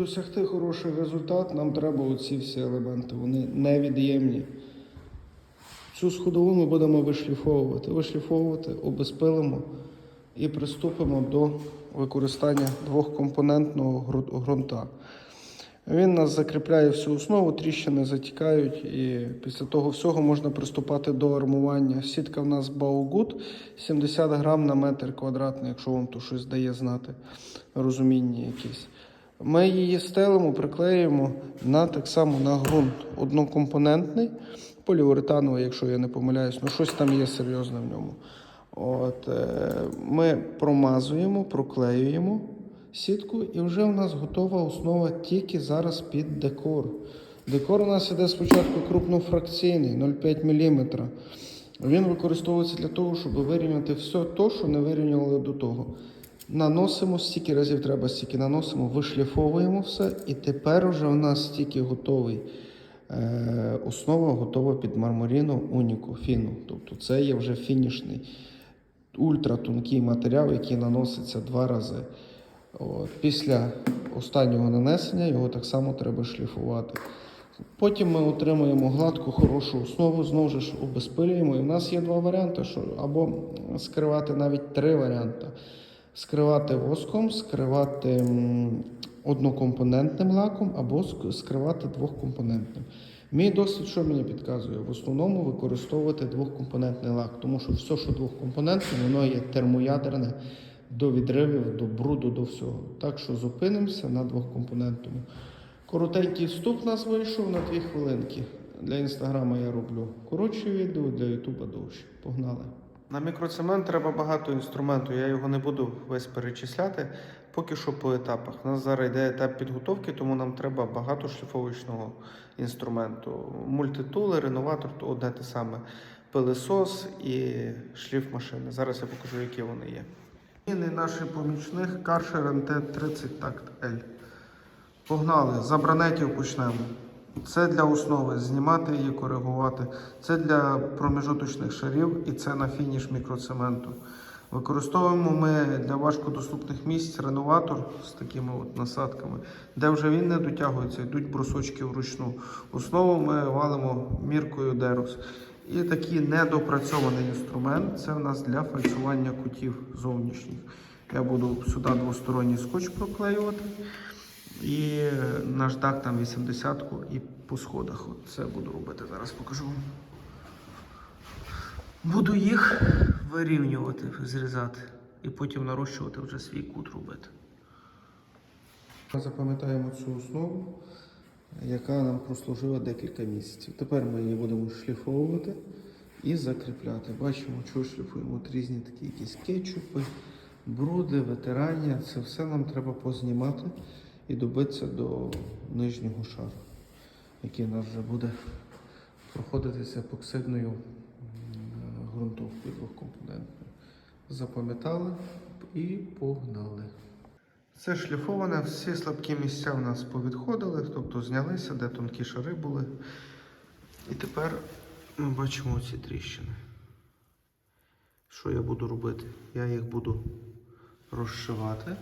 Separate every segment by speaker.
Speaker 1: Досягти хороший результат, нам треба оці всі елементи. Вони невід'ємні. Цю сходову ми будемо вишліфовувати. Вишліфовувати, обезпилимо і приступимо до використання двохкомпонентного ґрунта. Він нас закріпляє всю основу, тріщини затікають, і після того всього можна приступати до армування. Сітка в нас Баугут 70 грам на метр квадратний, якщо вам то щось дає знати, розуміння якесь. Ми її стелимо, приклеюємо на так само на ґрунт однокомпонентний, поліуретановий, якщо я не помиляюсь, ну щось там є серйозне в ньому. От, е, ми промазуємо, проклеюємо сітку, і вже у нас готова основа тільки зараз під декор. Декор у нас іде спочатку крупнофракційний 0,5 мм. Він використовується для того, щоб вирівняти все те, що не вирівнювали до того. Наносимо, стільки разів треба, стільки наносимо, вишліфовуємо все, і тепер вже у нас стільки готовий. Е, основа готова під мармуріну уніку фіну. Тобто це є вже фінішний ультратонкий матеріал, який наноситься два рази. От. Після останнього нанесення його так само треба шліфувати. Потім ми отримуємо гладку, хорошу основу, знову ж обезпилюємо. І в нас є два варіанти, що або скривати навіть три варіанти. Скривати воском, скривати однокомпонентним лаком або скривати двохкомпонентним. Мій досвід, що мені підказує, в основному використовувати двохкомпонентний лак, тому що все, що двохкомпонентне, воно є термоядерне до відривів, до бруду, до всього. Так що зупинимося на двохкомпонентному. Коротенький вступ у нас вийшов на дві хвилинки. Для інстаграма я роблю коротше відео, для ютуба довше. Погнали. На мікроцемент треба багато інструменту, я його не буду весь перечисляти. Поки що по етапах. У нас зараз йде етап підготовки, тому нам треба багато шліфовочного інструменту. Мультитули, реноватор то одне те саме. Пилисос і шліф машини. Зараз я покажу, які вони є. І наших помічних Karcher NT30 Tact L. Погнали, за бранетів почнемо. Це для основи, знімати її, коригувати. Це для проміжуточних шарів і це на фініш мікроцементу. Використовуємо ми для важкодоступних місць реноватор з такими от насадками, де вже він не дотягується, йдуть брусочки вручну. Основу ми валимо міркою Дерос. І такий недопрацьований інструмент це в нас для фальсування кутів зовнішніх. Я буду сюди двосторонній скотч проклеювати. І наждак там 80-ку і по сходах. Це буду робити. Зараз покажу вам. Буду їх вирівнювати, зрізати. І потім нарощувати вже свій кут робити. Запам'ятаємо цю основу, яка нам прослужила декілька місяців. Тепер ми її будемо шліфовувати і закріпляти. Бачимо, що шліфуємо. От різні такі якісь кетчупи, бруди, витирання. Це все нам треба познімати і добитися до нижнього шару, який у нас вже буде проходитися епоксидною ґрунтовкою двохкомпонентною. Запам'ятали і погнали. Це шліфоване, всі слабкі місця в нас повідходили, тобто знялися, де тонкі шари були. І тепер ми бачимо ці тріщини. Що я буду робити? Я їх буду розшивати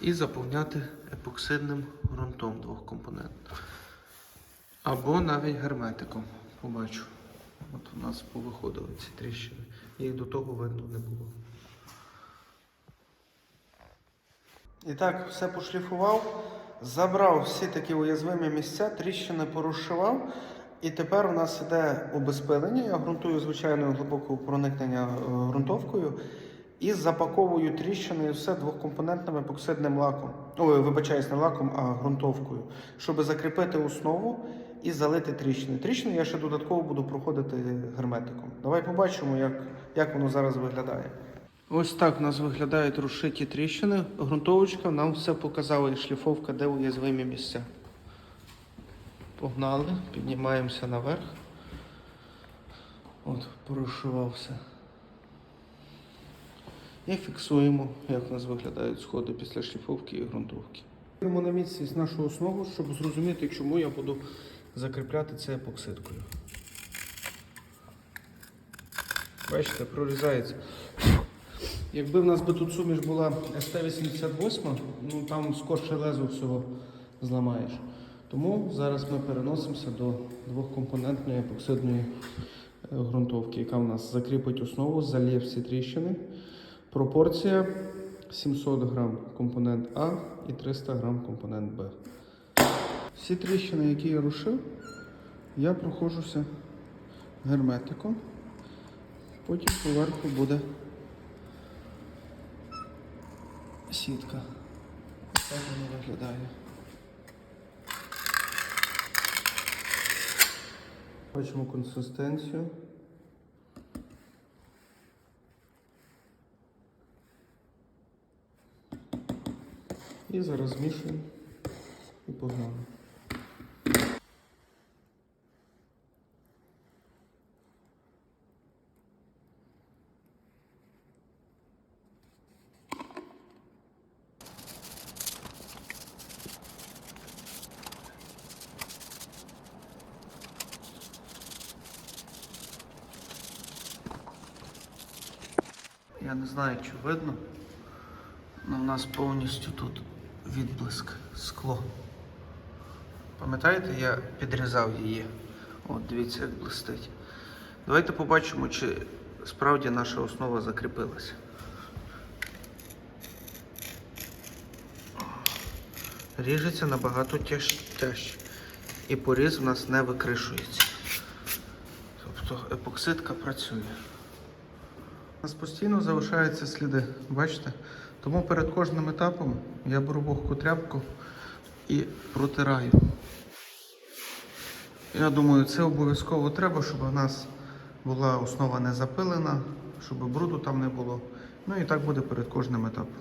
Speaker 1: і заповняти епоксидним ґрунтом двохкомпонентним. Або навіть герметиком. Побачу. От у нас повиходили ці тріщини. Їх до того видно не було. І так, все пошліфував, забрав всі такі уязвимі місця, тріщини порозшивав. І тепер у нас іде обезпилення. Я ґрунтую звичайною глибокого проникнення е, ґрунтовкою і запаковую тріщини все двохкомпонентним епоксидним лаком. Ой, вибачаюсь, не лаком, а ґрунтовкою, щоб закріпити основу і залити тріщини. Тріщини я ще додатково буду проходити герметиком. Давай побачимо, як, як воно зараз виглядає. Ось так у нас виглядають розшиті тріщини. Грунтовочка нам все показала і шліфовка, де уязвимі місця. Погнали, піднімаємося наверх. От, порушував все. І фіксуємо, як у нас виглядають сходи після шліфовки і ґрунтовки. Беремо на місці нашу основу, щоб зрозуміти, чому я буду закріпляти це епоксидкою. Бачите, прорізається Якби в нас би тут суміш була СТ-88, ну там скорше лезо всього зламаєш. Тому зараз ми переносимося до двохкомпонентної епоксидної е, ґрунтовки, яка в нас закріпить основу, залє всі тріщини. Пропорція 700 грам компонент А і 300 грам компонент Б. Всі тріщини, які я рушив, я проходжуся герметиком. Потім поверху буде сітка. Так воно виглядає. Бачимо консистенцію. І зараз змішуємо і погнали. Я не знаю, чи видно, але в нас повністю тут відблиск скло. Пам'ятаєте, я підрізав її. От, дивіться, як блистить. Давайте побачимо, чи справді наша основа закріпилася. Ріжеться набагато тяж- тяжче. І поріз в нас не викришується. Тобто епоксидка працює. У нас постійно залишаються сліди, бачите? Тому перед кожним етапом я беру вогку тряпку і протираю. Я думаю, це обов'язково треба, щоб у нас була основа не запилена, щоб бруду там не було. Ну і так буде перед кожним етапом.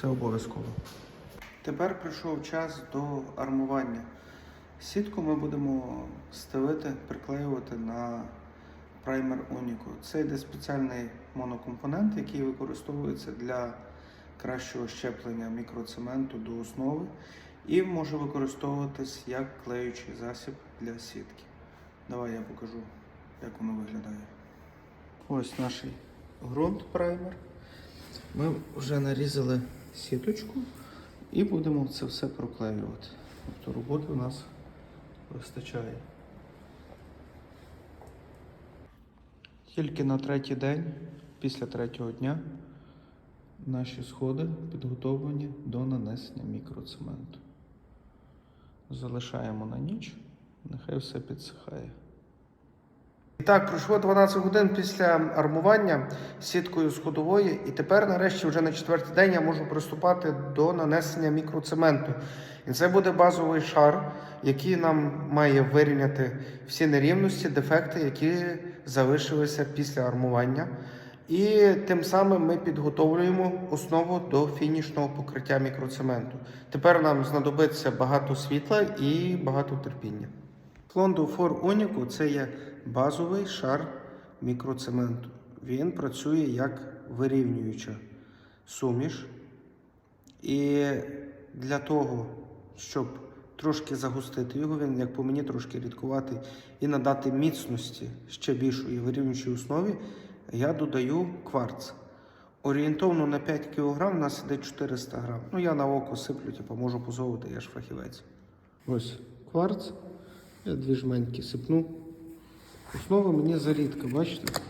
Speaker 1: Це обов'язково. Тепер прийшов час до армування. Сітку ми будемо стелити, приклеювати на праймер Уніку. Це йде спеціальний монокомпонент, який використовується для кращого щеплення мікроцементу до основи і може використовуватись як клеючий засіб для сітки. Давай я покажу, як воно виглядає. Ось наш ґрунт праймер. Ми вже нарізали сіточку і будемо це все проклеювати. Тобто роботи у нас вистачає. Тільки на третій день, після третього дня, наші сходи підготовлені до нанесення мікроцементу. Залишаємо на ніч, нехай все підсихає. І так, пройшло 12 годин після армування сіткою з ходової, і тепер, нарешті, вже на четвертий день я можу приступати до нанесення мікроцементу. І це буде базовий шар, який нам має вирівняти всі нерівності, дефекти, які залишилися після армування. І тим самим ми підготовлюємо основу до фінішного покриття мікроцементу. Тепер нам знадобиться багато світла і багато терпіння. Флондо For Unico – це є базовий шар мікроцементу. Він працює як вирівнююча суміш. І для того, щоб трошки загустити його, він, як по мені, трошки рідкуватий, і надати міцності ще більшої вирівнюючій основі, я додаю кварц. Орієнтовно на 5 кг у нас іде 400 грам. Ну, я на око сиплю, типу, можу позовувати, я ж фахівець. Ось кварц. Я дві жменьки сипну. Основа мені зарідка, бачите?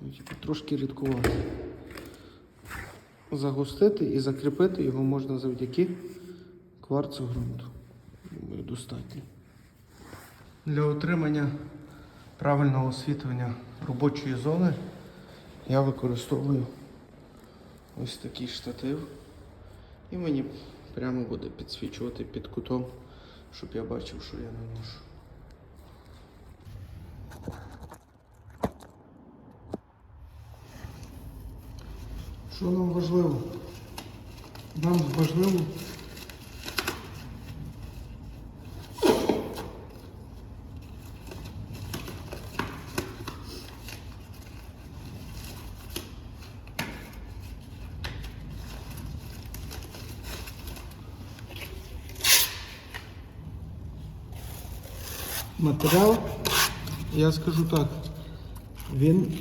Speaker 1: Ну, типу, трошки рідкувати. Загустити і закріпити його можна завдяки кварцу ґрунту. Думаю, достатньо. Для отримання правильного освітлення робочої зони я використовую ось такий штатив. І мені прямо буде підсвічувати під кутом, щоб я бачив, що я наношу. Що нам важливо? Нам важливо матеріал, я скажу так, він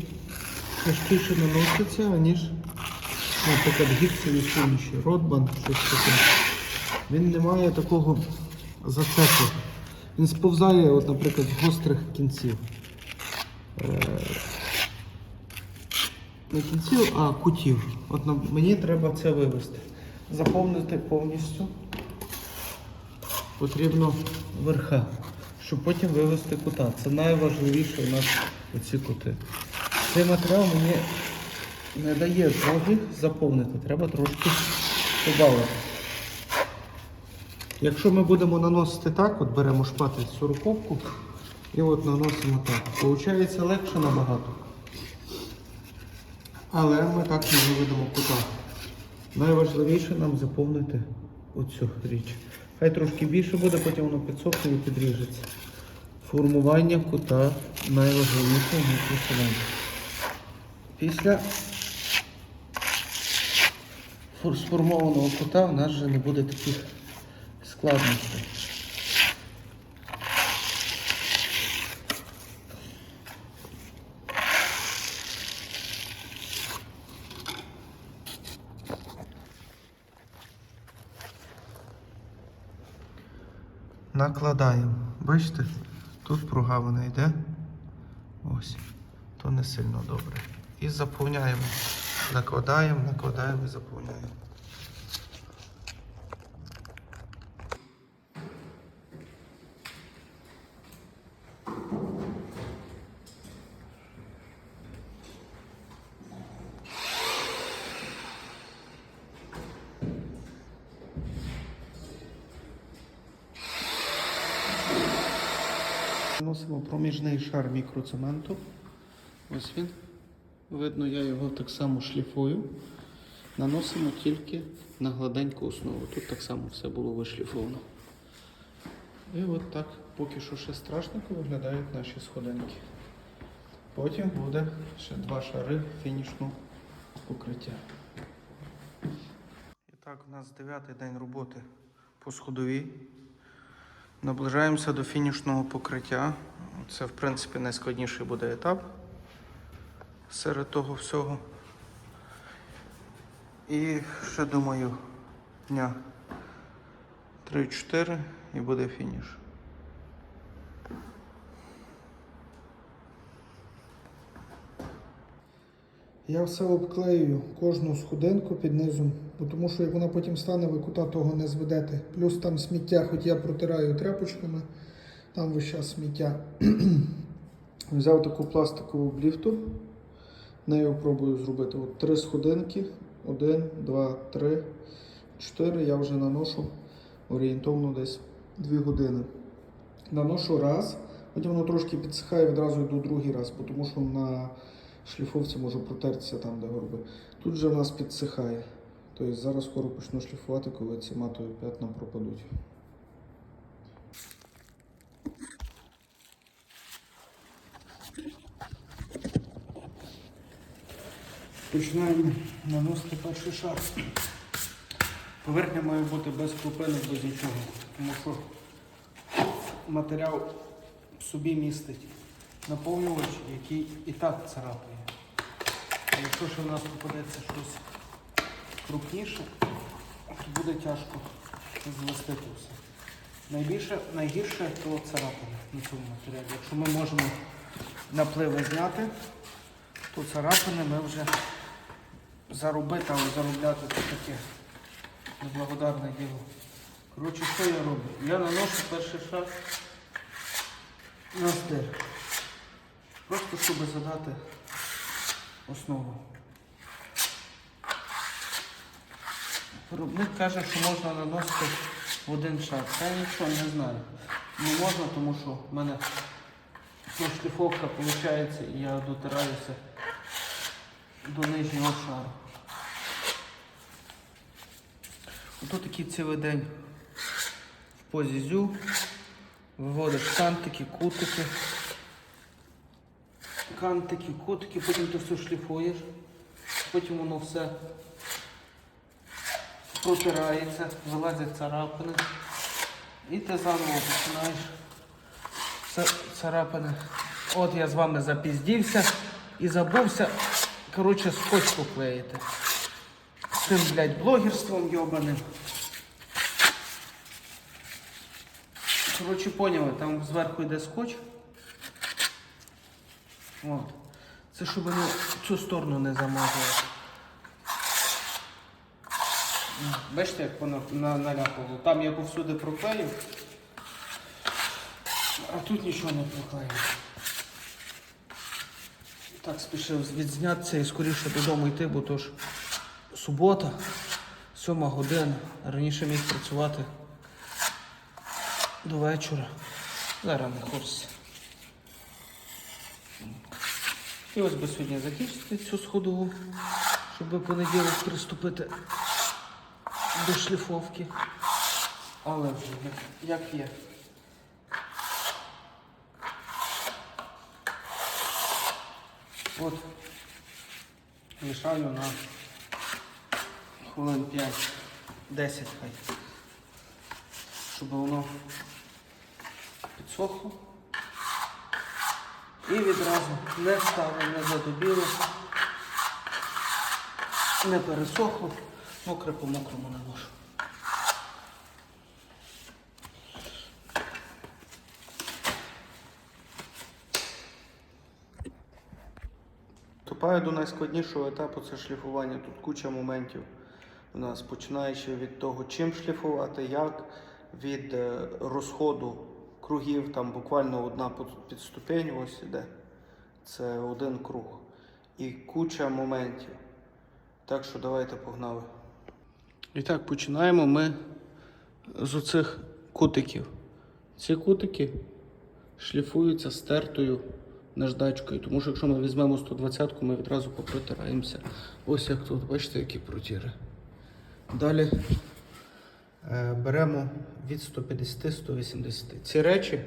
Speaker 1: тяжкіше наноситься, аніж наприклад, гіпсові суміші, ротбанд, щось таке. Він не має такого зацепу. Він сповзає, от, наприклад, з гострих кінців. Е, Не кінців, а кутів. От мені треба це вивести. Заповнити повністю. Потрібно верха, щоб потім вивести кута. Це найважливіше у нас оці кути. Цей матеріал мені не дає змоги заповнити. Треба трошки додати. Якщо ми будемо наносити так, от беремо шпатель 40 і от наносимо так. Получається легше набагато. Але ми так не виведемо кута. Найважливіше нам заповнити оцю річ. Хай трошки більше буде, потім воно підсохне і підріжеться. Формування кута найважливіше в мікросалоні. Після сформованого кута в нас вже не буде таких складностей. Накладаємо. Бачите, тут прогавина йде. Ось. То не сильно добре. І заповняємо. Накладаємо, накладаємо і заповняємо. Проміжний шар мікроцементу. Ось він. Видно, я його так само шліфую. Наносимо тільки на гладеньку основу. Тут так само все було вишліфовано. І от так поки що ще страшненько виглядають наші сходинки. Потім буде ще два шари фінішного покриття. І так, у нас дев'ятий день роботи по сходовій. Наближаємося до фінішного покриття. Це, в принципі, найскладніший буде етап серед того всього. І ще думаю, дня 3-4 і буде фініш. Я все обклею кожну сходинку під низом, бо тому що як вона потім стане, ви кута того не зведете. Плюс там сміття, хоч я протираю тряпочками, там весь час сміття. Взяв таку пластикову бліфту, нею пробую зробити от три сходинки. Один, два, три, чотири. Я вже наношу орієнтовно десь дві години. Наношу раз, потім воно трошки підсихає, відразу йду другий раз, тому що на шліфовці може протертися там, де горби. Тут же в нас підсихає. Тобто зараз скоро почну шліфувати, коли ці матові п'ятна пропадуть. Починаємо наносити перший шар. Поверхня має бути без крупинок, без нічого, тому що матеріал в собі містить наповнювач, який і так царапає. Якщо ще в нас попадеться щось крупніше, то буде тяжко звести все. Найбільше, найгірше то царапини на цьому матеріалі. Якщо ми можемо напливи зняти, то царапини ми вже заробити, але заробляти це таке неблагодарне діло. Коротше, що я роблю? Я наношу перший шар на стир. Просто щоб задати основу. Виробник каже, що можна наносити в один шар. Я нічого не знаю. Не можна, тому що в мене шліфовка виходить і я дотираюся до нижнього шару. Ото такий цілий день в позі зю. Виводиш кантики, кутики. Кантики, кутики, потім ти все шліфуєш, потім воно все протирається, вилазять царапини. І ти заново починаєш ца- царапини. От я з вами запіздівся і забувся, коротше, скотч поклеїти. з цим, блядь, блогерством йобаним. Коротше, поняли, там зверху йде скотч. От. Це щоб воно цю сторону не замазало. Бачите, як воно на, наляпало. Там я повсюди проклеїв, а тут нічого не проклеїв. Так, спішив відзнятися і скоріше додому йти, бо то ж субота, сьома година. Раніше міг працювати до вечора. Зараз не хочеться. І ось би сьогодні закінчити цю сходову, щоб в понеділок приступити до шліфовки. Але як є. От лишаю на хвилин 5-10 хай. Щоб воно підсохло. І відразу не ставлю, не задубіло, не пересохло, мокре по мокрому не можу. Вступаю до найскладнішого етапу це шліфування. Тут куча моментів у нас, починаючи від того, чим шліфувати, як, від е, розходу кругів, там буквально одна під- підступень, ось іде. Це один круг. І куча моментів. Так що давайте погнали. І так, починаємо ми з оцих кутиків. Ці кутики шліфуються стертою наждачкою, тому що якщо ми візьмемо 120-ку, ми відразу попротираємося. Ось як тут, бачите, які протіри. Далі беремо від 150-180. Ці речі,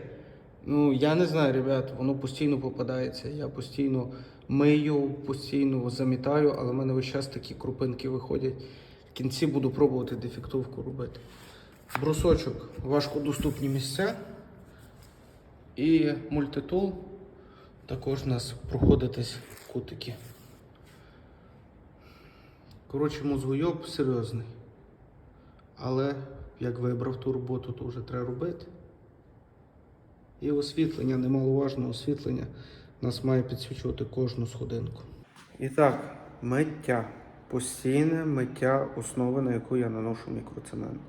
Speaker 1: ну я не знаю, ребят, воно постійно попадається. Я постійно мию, постійно замітаю, але в мене весь час такі крупинки виходять. В кінці буду пробувати дефектовку робити. Брусочок, важкодоступні місця. І мультитул також у нас проходитись кутики. Коротше, мозгойоб серйозний. Але як вибрав ту роботу, то вже треба робити. І освітлення, немаловажне освітлення, нас має підсвічувати кожну сходинку. І так, миття. Постійне миття основи, на яку я наношу мікроцемент.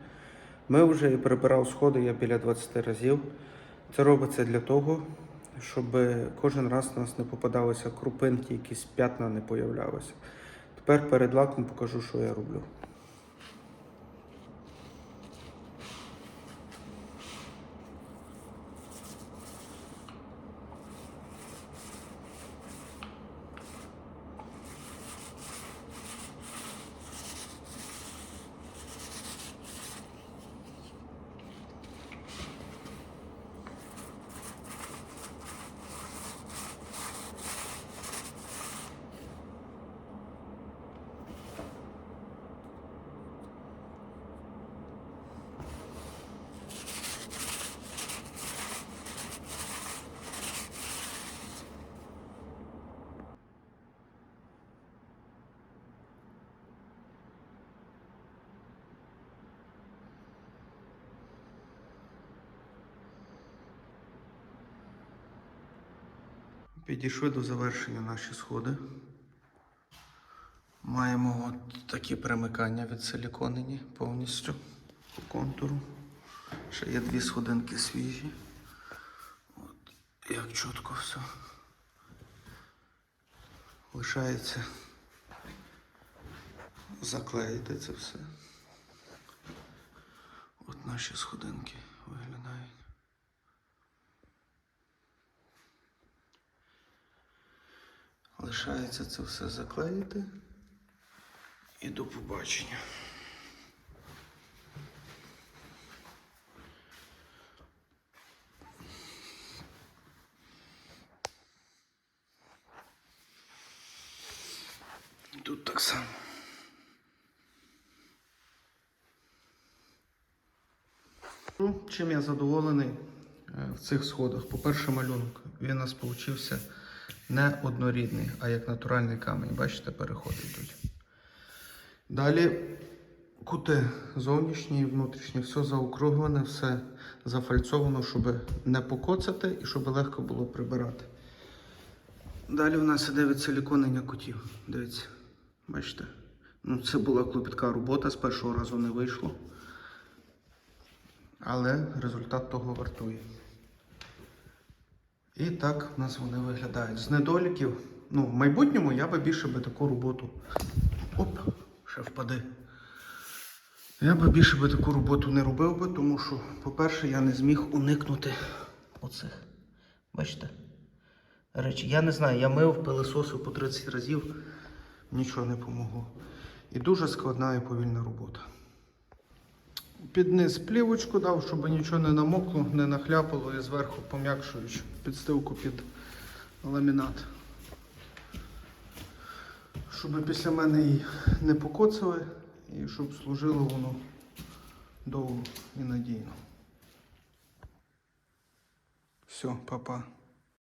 Speaker 1: Ми вже і прибирав сходи я біля 20 разів. Це робиться для того, щоб кожен раз у нас не попадалися крупинки, якісь п'ятна не появлялися. Тепер перед лаком покажу, що я роблю. Підійшли до завершення наші сходи. Маємо от такі примикання відсиліконені повністю по контуру. Ще є дві сходинки свіжі. От, як чітко все. Лишається заклеїти це все. От наші сходинки виглядають. Лишається це все заклеїти. І до побачення. Тут так само. Ну, Чим я задоволений е, в цих сходах? По-перше, малюнок. Він у нас получився не однорідний, а як натуральний камінь. Бачите, переходи йдуть. Далі кути зовнішні і внутрішні, все заокруглене, все зафальцовано, щоб не покоцати і щоб легко було прибирати. Далі в нас іде від силіконення кутів. Дивіться, бачите? Ну, це була клопітка робота, з першого разу не вийшло. Але результат того вартує. І так в нас вони виглядають. З недоліків, ну, в майбутньому я би більше би таку роботу. Оп, ще впади. Я би більше би таку роботу не робив би, тому що, по-перше, я не зміг уникнути оцих. Бачите? Речі, я не знаю, я мив пилисосив по 30 разів, нічого не помогло. І дуже складна і повільна робота. Під низ плівочку дав, щоб нічого не намокло, не нахляпало і зверху пом'якшуючи підстилку під ламінат. Щоб після мене її не покоцали і щоб служило воно довго і надійно. Все, папа.